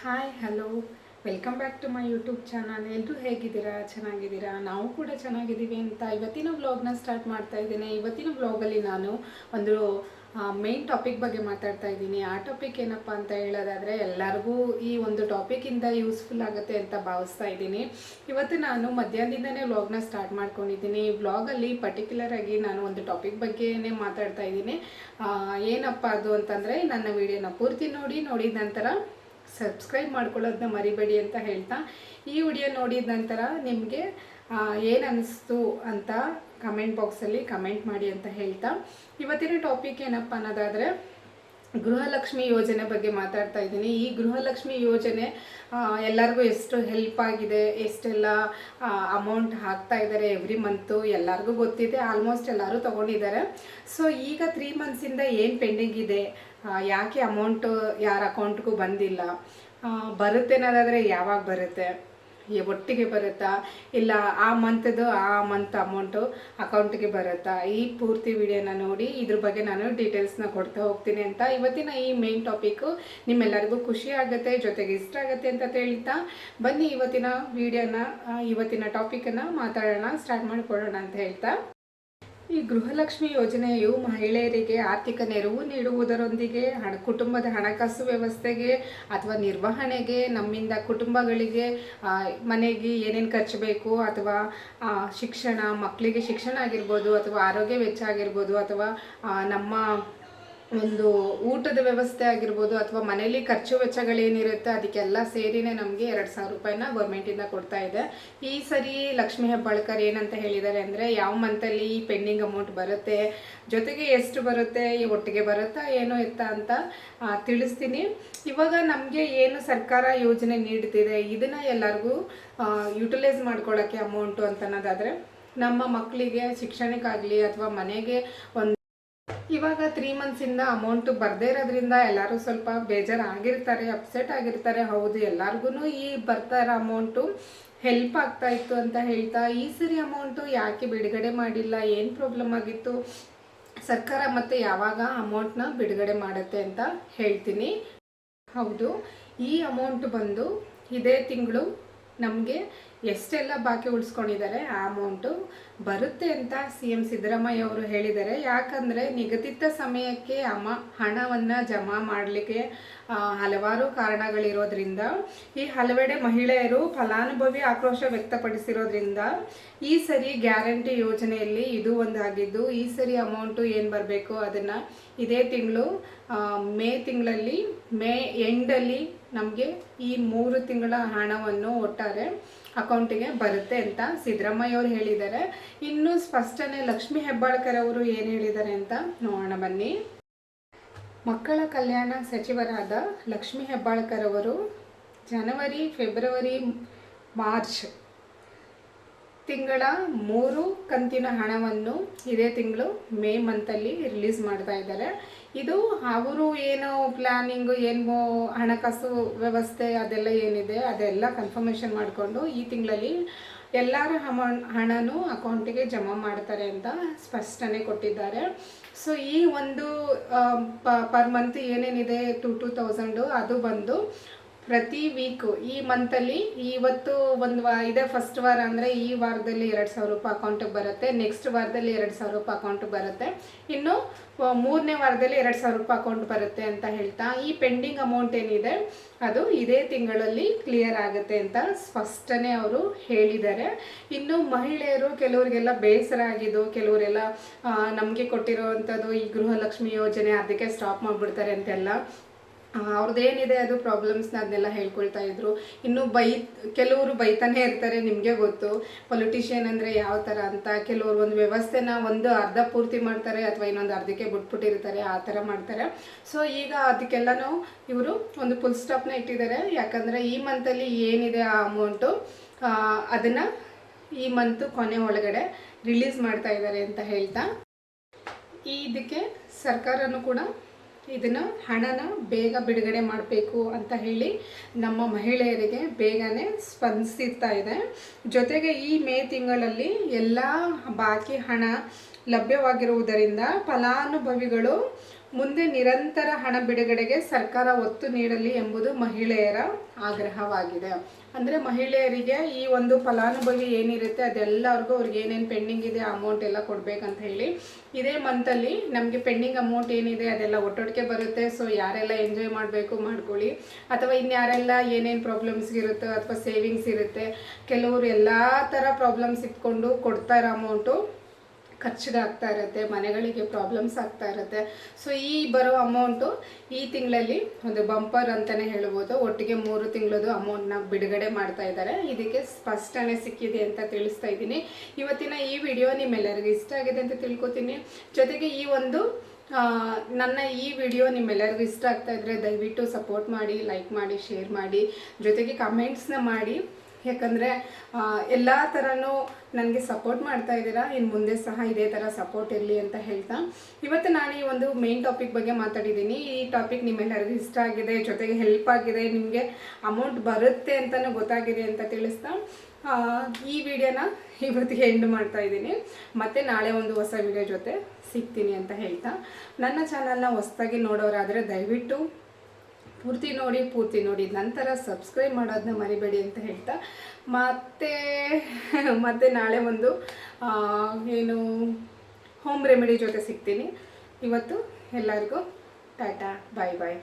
Hi hello welcome back to my YouTube channel ಎಲ್ಲರೂ ಹೇಗಿದ್ದೀರಾ? ಚೆನ್ನಾಗಿದ್ದೀರಾ? ನಾವು ಕೂಡ ಚೆನ್ನಾಗಿದ್ದೀವಿ ಅಂತ ಇವತ್ತಿನ ವ್ಲಾಗ್ನ ಸ್ಟಾರ್ಟ್ ಮಾಡ್ತಾ ಇದ್ದೀನಿ. ಇವತ್ತಿನ ವ್ಲಾಗಲ್ಲಿ ನಾನು ಒಂದು ಮೇನ್ ಟಾಪಿಕ್ ಬಗ್ಗೆ ಮಾತಾಡ್ತಾ ಇದ್ದೀನಿ. ಆ ಟಾಪಿಕ್ ಏನಪ್ಪ ಅಂತ ಹೇಳೋದಾದರೆ ಎಲ್ಲರಿಗೂ ಈ ಒಂದು ಟಾಪಿಕಿಂದ ಯೂಸ್ಫುಲ್ ಆಗುತ್ತೆ ಅಂತ ಭಾವಿಸ್ತಾ ಇದ್ದೀನಿ. ಇವತ್ತು ನಾನು ಮಧ್ಯಾಹ್ನದಿಂದನೇ ವ್ಲಾಗ್ನ ಸ್ಟಾರ್ಟ್ ಮಾಡ್ಕೊಂಡಿದ್ದೀನಿ. ಈ ವ್ಲಾಗಲ್ಲಿ ಪರ್ಟಿಕ್ಯುಲರ್ ಆಗಿ ನಾನು ಒಂದು ಟಾಪಿಕ್ ಬಗ್ಗೆನೇ ಮಾತಾಡ್ತಾ ಇದ್ದೀನಿ. ಏನಪ್ಪ ಅದು ಅಂತಂದರೆ ನನ್ನ ವಿಡಿಯೋನ ಪೂರ್ತಿ ನೋಡಿ, ನೋಡಿದ ನಂತರ ಸಬ್ಸ್ಕ್ರೈಬ್ ಮಾಡ್ಕೊಳ್ಳೋದನ್ನ ಮರಿಬೇಡಿ ಅಂತ ಹೇಳ್ತಾ, ಈ ವಿಡಿಯೋ ನೋಡಿದ ನಂತರ ನಿಮಗೆ ಏನು ಅನ್ನಿಸ್ತು ಅಂತ ಕಮೆಂಟ್ ಬಾಕ್ಸಲ್ಲಿ ಕಮೆಂಟ್ ಮಾಡಿ ಅಂತ ಹೇಳ್ತಾ. ಇವತ್ತಿನ ಟಾಪಿಕ್ ಏನಪ್ಪ ಅನ್ನೋದಾದರೆ ಗೃಹಲಕ್ಷ್ಮಿ ಯೋಜನೆ ಬಗ್ಗೆ ಮಾತಾಡ್ತಾ ಇದ್ದೀನಿ. ಈ ಗೃಹಲಕ್ಷ್ಮಿ ಯೋಜನೆ ಎಲ್ಲರಿಗೂ ಎಷ್ಟು ಹೆಲ್ಪ್ ಆಗಿದೆ, ಎಷ್ಟೆಲ್ಲ ಅಮೌಂಟ್ ಹಾಕ್ತಾ ಇದ್ದಾರೆ ಎವ್ರಿ ಮಂತು ಎಲ್ಲರಿಗೂ ಗೊತ್ತಿದೆ ಆಲ್ಮೋಸ್ಟ್ ಎಲ್ಲರೂ ತೊಗೊಂಡಿದ್ದಾರೆ. ಸೊ ಈಗ ತ್ರೀ ಮಂತ್ಸಿಂದ ಏನು ಪೆಂಡಿಂಗ್ ಇದೆ? ಯಾಕೆ ಅಮೌಂಟು ಯಾರ ಅಕೌಂಟ್ಗೂ ಬಂದಿಲ್ಲ? ಬರುತ್ತೆ ಅನ್ನೋದಾದರೆ ಯಾವಾಗ ಬರುತ್ತೆ? ಒಟ್ಟಿಗೆ ಬರುತ್ತಾ? ಇಲ್ಲ, ಆ ಮಂತ್ದು ಆ ಮಂತ್ ಅಮೌಂಟು ಅಕೌಂಟ್ಗೆ ಬರುತ್ತಾ? ಈ ಪೂರ್ತಿ ವಿಡಿಯೋನ ನೋಡಿ, ಇದ್ರ ಬಗ್ಗೆ ನಾನು ಡೀಟೇಲ್ಸ್ನ ಕೊಡ್ತಾ ಹೋಗ್ತೀನಿ ಅಂತ ಇವತ್ತಿನ ಈ ಮೇನ್ ಟಾಪಿಕ್ಕು ನಿಮ್ಮೆಲ್ಲರಿಗೂ ಖುಷಿ ಆಗುತ್ತೆ, ಜೊತೆಗೆ ಇಷ್ಟ ಆಗುತ್ತೆ ಅಂತ ಹೇಳ್ತಾ ಬನ್ನಿ ಇವತ್ತಿನ ವಿಡಿಯೋನ ಇವತ್ತಿನ ಟಾಪಿಕನ್ನು ಮಾತಾಡೋಣ ಸ್ಟಾರ್ಟ್ ಮಾಡಿಕೊಡೋಣ ಅಂತ ಹೇಳ್ತಾ. ಈ ಗೃಹಲಕ್ಷ್ಮಿ ಯೋಜನೆಯು ಮಹಿಳೆಯರಿಗೆ ಆರ್ಥಿಕ ನೆರವು ನೀಡುವುದರೊಂದಿಗೆ ಹಣ, ಕುಟುಂಬದ ಹಣಕಾಸು ವ್ಯವಸ್ಥೆಗೆ ಅಥವಾ ನಿರ್ವಹಣೆಗೆ, ನಮ್ಮಿಂದ ಕುಟುಂಬಗಳಿಗೆ ಮನೆಗೆ ಏನೇನು ಖರ್ಚು ಬೇಕು ಅಥವಾ ಶಿಕ್ಷಣ ಮಕ್ಕಳಿಗೆ ಶಿಕ್ಷಣ ಆಗಿರ್ಬೋದು ಅಥವಾ ಆರೋಗ್ಯ ವೆಚ್ಚ ಆಗಿರ್ಬೋದು ಅಥವಾ ನಮ್ಮ ಒಂದು ಊಟದ ವ್ಯವಸ್ಥೆ ಆಗಿರ್ಬೋದು ಅಥವಾ ಮನೇಲಿ ಖರ್ಚು ವೆಚ್ಚಗಳೇನಿರುತ್ತೆ ಅದಕ್ಕೆಲ್ಲ ಸೇರಿನೇ ನಮಗೆ ಎರಡು ಸಾವಿರ ರೂಪಾಯಿನ ಗೌರ್ಮೆಂಟಿಂದ ಕೊಡ್ತಾ ಇದೆ. ಈ ಸರಿ ಲಕ್ಷ್ಮೀ ಹೆಬ್ಬಾಳ್ಕರ್ ಏನಂತ ಹೇಳಿದ್ದಾರೆ ಅಂದರೆ ಯಾವ ಮಂತಲ್ಲಿ ಈ ಪೆಂಡಿಂಗ್ ಅಮೌಂಟ್ ಬರುತ್ತೆ, ಜೊತೆಗೆ ಎಷ್ಟು ಬರುತ್ತೆ, ಈ ಒಟ್ಟಿಗೆ ಬರುತ್ತಾ, ಏನೋ ಎತ್ತ ಅಂತ ತಿಳಿಸ್ತೀನಿ. ಇವಾಗ ನಮಗೆ ಏನು ಸರ್ಕಾರ ಯೋಜನೆ ನೀಡ್ತಿದೆ, ಇದನ್ನು ಎಲ್ಲರಿಗೂ ಯುಟಿಲೈಸ್ ಮಾಡ್ಕೊಳ್ಳೋಕ್ಕೆ ಅಮೌಂಟು ಅಂತನ್ನೋದಾದರೆ ನಮ್ಮ ಮಕ್ಕಳಿಗೆ ಶಿಕ್ಷಣಕ್ಕಾಗಲಿ ಅಥವಾ ಮನೆಗೆ ಒಂದು ಇವಾಗ ತ್ರೀ ಮಂತ್ಸಿಂದ ಅಮೌಂಟ್ ಬರದೇ ಇರೋದ್ರಿಂದ ಎಲ್ಲರೂ ಸ್ವಲ್ಪ ಬೇಜಾರು ಆಗಿರ್ತಾರೆ ಅಪ್ಸೆಟ್ ಆಗಿರ್ತಾರೆ. ಹೌದು ಎಲ್ಲರಿಗೂ ಈ ಬರ್ತಾ ಇರೋ ಅಮೌಂಟು ಹೆಲ್ಪ್ ಆಗ್ತಾ ಇತ್ತು ಅಂತ ಹೇಳ್ತಾ, ಈ ಸರಿ ಅಮೌಂಟು ಯಾಕೆ ಬಿಡುಗಡೆ ಮಾಡಿಲ್ಲ, ಏನು ಪ್ರಾಬ್ಲಮ್ ಆಗಿತ್ತು, ಸರ್ಕಾರ ಮತ್ತೆ ಯಾವಾಗ ಅಮೌಂಟ್ನ ಬಿಡುಗಡೆ ಮಾಡುತ್ತೆ ಅಂತ ಹೇಳ್ತೀನಿ. ಹೌದು, ಈ ಅಮೌಂಟ್ ಬಂದು ಇದೇ ತಿಂಗಳು ನಮಗೆ ಎಷ್ಟೆಲ್ಲ ಬಾಕಿ ಉಳಿಸ್ಕೊಂಡಿದ್ದಾರೆ ಆ ಅಮೌಂಟು ಬರುತ್ತೆ ಅಂತ ಸಿ ಎಂ ಸಿದ್ದರಾಮಯ್ಯ ಅವರು ಹೇಳಿದ್ದಾರೆ. ಯಾಕಂದರೆ ನಿಗದಿತ ಸಮಯಕ್ಕೆ ಅಮ, ಹಣವನ್ನು ಜಮಾ ಮಾಡಲಿಕ್ಕೆ ಹಲವಾರು ಕಾರಣಗಳಿರೋದ್ರಿಂದ, ಈ ಹಲವೆಡೆ ಮಹಿಳೆಯರು ಫಲಾನುಭವಿ ಆಕ್ರೋಶ ವ್ಯಕ್ತಪಡಿಸಿರೋದ್ರಿಂದ ಈ ಸರಿ ಗ್ಯಾರಂಟಿ ಯೋಜನೆಯಲ್ಲಿ ಇದು ಒಂದಾಗಿದ್ದು, ಈ ಸರಿ ಅಮೌಂಟು ಏನು ಬರಬೇಕು ಅದನ್ನು ಇದೇ ತಿಂಗಳು ಮೇ ತಿಂಗಳಲ್ಲಿ, ಮೇ ಎಂಡಲ್ಲಿ ನಮಗೆ ಈ ಮೂರು ತಿಂಗಳ ಹಣವನ್ನು ಒಟ್ಟಾರೆ ಅಕೌಂಟಿಗೆ ಬರುತ್ತೆ ಅಂತ ಸಿದ್ದರಾಮಯ್ಯ ಅವರು ಹೇಳಿದ್ದಾರೆ. ಇನ್ನು ಸ್ಪಷ್ಟನೆ ಲಕ್ಷ್ಮೀ ಹೆಬ್ಬಾಳ್ಕರ್ ಅವರು ಏನು ಹೇಳಿದ್ದಾರೆ ಅಂತ ನೋಡೋಣ, ಬನ್ನಿ. ಮಕ್ಕಳ ಕಲ್ಯಾಣ ಸಚಿವರಾದ ಲಕ್ಷ್ಮೀ ಹೆಬ್ಬಾಳ್ಕರ್ ಅವರು ಜನವರಿ, ಫೆಬ್ರವರಿ, ಮಾರ್ಚ್ ತಿಂಗಳ ಮೂರು ಕಂತಿನ ಹಣವನ್ನು ಇದೇ ತಿಂಗಳು ಮೇ ಮಂತಲ್ಲಿ ರಿಲೀಸ್ ಮಾಡ್ತಾ ಇದ್ದಾರೆ. ಇದು ಅವರು ಏನು ಪ್ಲ್ಯಾನಿಂಗು ಏನು ಹಣಕಾಸು ವ್ಯವಸ್ಥೆ ಅದೆಲ್ಲ ಏನಿದೆ, ಅದೆಲ್ಲ ಕನ್ಫರ್ಮೇಷನ್ ಮಾಡಿಕೊಂಡು ಈ ತಿಂಗಳಲ್ಲಿ ಎಲ್ಲರ ಅಮೌಂಟ್ ಹಣನೂ ಅಕೌಂಟಿಗೆ ಜಮಾ ಮಾಡ್ತಾರೆ ಅಂತ ಸ್ಪಷ್ಟನೆ ಕೊಟ್ಟಿದ್ದಾರೆ. ಸೊ ಈ ಒಂದು ಪರ್ ಮಂತ್ ಏನೇನಿದೆ ಟು ಟು ತೌಸಂಡು ಅದು ಬಂದು ಪ್ರತಿ ವೀಕು ಈ ಮಂತಲ್ಲಿ ಇವತ್ತು ಒಂದು ವಾ, ಇದೆ ಫಸ್ಟ್ ವಾರ ಅಂದರೆ ಈ ವಾರದಲ್ಲಿ ಎರಡು ಸಾವಿರ ರೂಪಾಯಿ ಅಕೌಂಟಿಗೆ ಬರುತ್ತೆ. ನೆಕ್ಸ್ಟ್ ವಾರದಲ್ಲಿ ಎರಡು ಸಾವಿರ ರೂಪಾಯಿ ಅಕೌಂಟಿಗೆ ಬರುತ್ತೆ. ಇನ್ನು ಮೂರನೇ ವಾರದಲ್ಲಿ ಎರಡು ಸಾವಿರ ರೂಪಾಯಿ ಅಕೌಂಟ್ ಬರುತ್ತೆ ಅಂತ ಹೇಳ್ತಾ, ಈ ಪೆಂಡಿಂಗ್ ಅಮೌಂಟ್ ಏನಿದೆ, ಅದು ಇದೇ ತಿಂಗಳಲ್ಲಿ ಕ್ಲಿಯರ್ ಆಗುತ್ತೆ ಅಂತ ಸ್ಪಷ್ಟನೆ ಅವರು ಹೇಳಿದ್ದಾರೆ. ಇನ್ನು ಮಹಿಳೆಯರು, ಕೆಲವರಿಗೆಲ್ಲ ಬೇಸರ ಆಗಿದ್ದು, ಕೆಲವರೆಲ್ಲ ನಮಗೆ ಕೊಟ್ಟಿರೋವಂಥದ್ದು ಈ ಗೃಹಲಕ್ಷ್ಮಿ ಯೋಜನೆ, ಅದಕ್ಕೆ ಸ್ಟಾಪ್ ಮಾಡಿಬಿಡ್ತಾರೆ ಅಂತೆಲ್ಲ ಅವ್ರದ್ದೇನಿದೆ ಅದು ಪ್ರಾಬ್ಲಮ್ಸ್ನ ಅದನ್ನೆಲ್ಲ ಹೇಳ್ಕೊಳ್ತಾ ಇದ್ರು. ಇನ್ನು ಬೈ ಕೆಲವರು ಬೈತಾನೆ ಇರ್ತಾರೆ ನಿಮಗೆ ಗೊತ್ತು. ಪೊಲಿಟಿಷಿಯನ್ ಅಂದರೆ ಯಾವ ಥರ ಅಂತ. ಕೆಲವರು ಒಂದು ವ್ಯವಸ್ಥೆನ ಒಂದು ಅರ್ಧ ಪೂರ್ತಿ ಮಾಡ್ತಾರೆ ಅಥವಾ ಇನ್ನೊಂದು ಅರ್ಧಕ್ಕೆ ಬಿಟ್ಬಿಟ್ಟಿರ್ತಾರೆ, ಆ ಥರ ಮಾಡ್ತಾರೆ. ಸೊ ಈಗ ಅದಕ್ಕೆಲ್ಲನೂ ಇವರು ಒಂದು ಫುಲ್ ಸ್ಟಾಪ್ನ ಇಟ್ಟಿದ್ದಾರೆ ಯಾಕಂದರೆ ಈ ಮಂತಲ್ಲಿ ಏನಿದೆ ಆ ಅಮೌಂಟು ಅದನ್ನು ಈ ಮಂತು ಕೊನೆ ಒಳಗಡೆ ರಿಲೀಸ್ ಮಾಡ್ತಾ ಇದ್ದಾರೆ ಅಂತ ಹೇಳ್ತಾ. ಈ ಇದಕ್ಕೆ ಸರ್ಕಾರನೂ ಕೂಡ ಇದನ್ನು ಹಣನ ಬೇಗ ಬಿಡುಗಡೆ ಮಾಡಬೇಕು ಅಂತ ಹೇಳಿ ನಮ್ಮ ಮಹಿಳೆಯರಿಗೆ ಬೇಗನೆ ಸ್ಪಂದಿಸ್ತಾ ಇದೆ. ಜೊತೆಗೆ ಈ ಮೇ ತಿಂಗಳಲ್ಲಿ ಎಲ್ಲ ಬಾಕಿ ಹಣ ಲಭ್ಯವಾಗಿರುವುದರಿಂದ ಫಲಾನುಭವಿಗಳು ಮುಂದೆ ನಿರಂತರ ಹಣ ಬಿಡುಗಡೆಗೆ ಸರ್ಕಾರ ಒತ್ತು ನೀಡಲಿ ಎಂಬುದು ಮಹಿಳೆಯರ ಆಗ್ರಹವಾಗಿದೆ. ಅಂದರೆ ಮಹಿಳೆಯರಿಗೆ ಈ ಒಂದು ಫಲಾನುಭವಿ ಏನಿರುತ್ತೆ ಅದೆಲ್ಲರಿಗೂ ಅವ್ರಿಗೆ ಏನೇನು ಪೆಂಡಿಂಗ್ ಇದೆ ಅಮೌಂಟ್ ಎಲ್ಲ ಕೊಡಬೇಕಂತ ಹೇಳಿ, ಇದೇ ಮಂತಲ್ಲಿ ನಮಗೆ ಪೆಂಡಿಂಗ್ ಅಮೌಂಟ್ ಏನಿದೆ ಅದೆಲ್ಲ ಒಟ್ಟೊಟ್ಟಿಗೆ ಬರುತ್ತೆ. ಸೊ ಯಾರೆಲ್ಲ ಎಂಜಾಯ್ ಮಾಡಬೇಕು ಮಾಡ್ಕೊಳ್ಳಿ. ಅಥವಾ ಇನ್ಯಾರೆಲ್ಲ ಏನೇನು ಪ್ರಾಬ್ಲಮ್ಸ್ ಇರುತ್ತೋ ಅಥವಾ ಸೇವಿಂಗ್ಸ್ ಇರುತ್ತೆ, ಕೆಲವರು ಎಲ್ಲ ಥರ ಪ್ರಾಬ್ಲಮ್ಸ್ ಇಟ್ಕೊಂಡು ಕೊಡ್ತಾ ಇರೋ ಅಮೌಂಟು ಖರ್ಚಿಗೆ ಆಗ್ತಾ ಇರುತ್ತೆ, ಮನೆಗಳಿಗೆ ಪ್ರಾಬ್ಲಮ್ಸ್ ಆಗ್ತಾ ಇರುತ್ತೆ. ಸೊ ಈ ಬರೋ ಅಮೌಂಟು ಈ ತಿಂಗಳಲ್ಲಿ ಒಂದು ಬಂಪರ್ ಅಂತಲೇ ಹೇಳ್ಬೋದು. ಒಟ್ಟಿಗೆ ಮೂರು ತಿಂಗಳದು ಅಮೌಂಟ್ನ ಬಿಡುಗಡೆ ಮಾಡ್ತಾ ಇದ್ದಾರೆ. ಇದಕ್ಕೆ ಸ್ಪಷ್ಟನೆ ಸಿಕ್ಕಿದೆ ಅಂತ ತಿಳಿಸ್ತಾ ಇದ್ದೀನಿ. ಇವತ್ತಿನ ಈ ವಿಡಿಯೋ ನಿಮ್ಮೆಲ್ಲರಿಗೂ ಇಷ್ಟ ಆಗಿದೆ ಅಂತ ತಿಳ್ಕೊತೀನಿ. ಜೊತೆಗೆ ಈ ಒಂದು ನನ್ನ ಈ ವಿಡಿಯೋ ನಿಮ್ಮೆಲ್ಲರಿಗೂ ಇಷ್ಟ ಆಗ್ತಾ ಇದ್ದರೆ ದಯವಿಟ್ಟು ಸಪೋರ್ಟ್ ಮಾಡಿ ಲೈಕ್ ಮಾಡಿ ಶೇರ್ ಮಾಡಿ. ಜೊತೆಗೆ ಕಮೆಂಟ್ಸ್ನ ಮಾಡಿ. ಯಾಕಂದರೆ ಎಲ್ಲ ಥರನೂ ನನಗೆ ಸಪೋರ್ಟ್ ಮಾಡ್ತಾ ಇದ್ದೀರಾ ಇನ್ನು ಮುಂದೆ ಸಹ ಇದೇ ಥರ ಸಪೋರ್ಟ್ ಇರಲಿ ಅಂತ ಹೇಳ್ತಾ. ಇವತ್ತು ನಾನು ಈ ಒಂದು ಮೇನ್ ಟಾಪಿಕ್ ಬಗ್ಗೆ ಮಾತಾಡಿದ್ದೀನಿ. ಈ ಟಾಪಿಕ್ ನಿಮ್ಮೆಲ್ಲರಿಗೂ ಇಷ್ಟ ಆಗಿದೆ, ಜೊತೆಗೆ ಹೆಲ್ಪ್ ಆಗಿದೆ, ನಿಮಗೆ ಅಮೌಂಟ್ ಬರುತ್ತೆ ಅಂತಲೂ ಗೊತ್ತಾಗಿದೆ ಅಂತ ತಿಳಿಸ್ತಾ ಈ ವಿಡಿಯೋನ ಇವತ್ತಿಗೆ ಎಂಡ್ ಮಾಡ್ತಾ ಇದ್ದೀನಿ. ಮತ್ತೆ ನಾಳೆ ಒಂದು ಹೊಸ ವಿಡಿಯೋ ಜೊತೆ ಸಿಗ್ತೀನಿ ಅಂತ ಹೇಳ್ತಾ. ನನ್ನ ಚಾನಲ್ನ ಹೊಸದಾಗಿ ನೋಡೋರಾದರೆ ದಯವಿಟ್ಟು ಪೂರ್ತಿ ನೋಡಿ ಪೂರ್ತಿ ನೋಡಿ. ನಂತರ ಸಬ್ಸ್ಕ್ರೈಬ್ ಮಾಡೋದನ್ನ ಮರಿಬೇಡಿ ಅಂತ ಹೇಳ್ತಾ. ಮತ್ತೆ ಮತ್ತೆ ನಾಳೆ ಒಂದು ಏನು ಹೋಮ್ ರೆಮಿಡಿ ಜೊತೆ ಸಿಗ್ತೀನಿ. ಇವತ್ತು ಎಲ್ಲರಿಗೂ ಟಾಟಾ ಬಾಯ್ ಬಾಯ್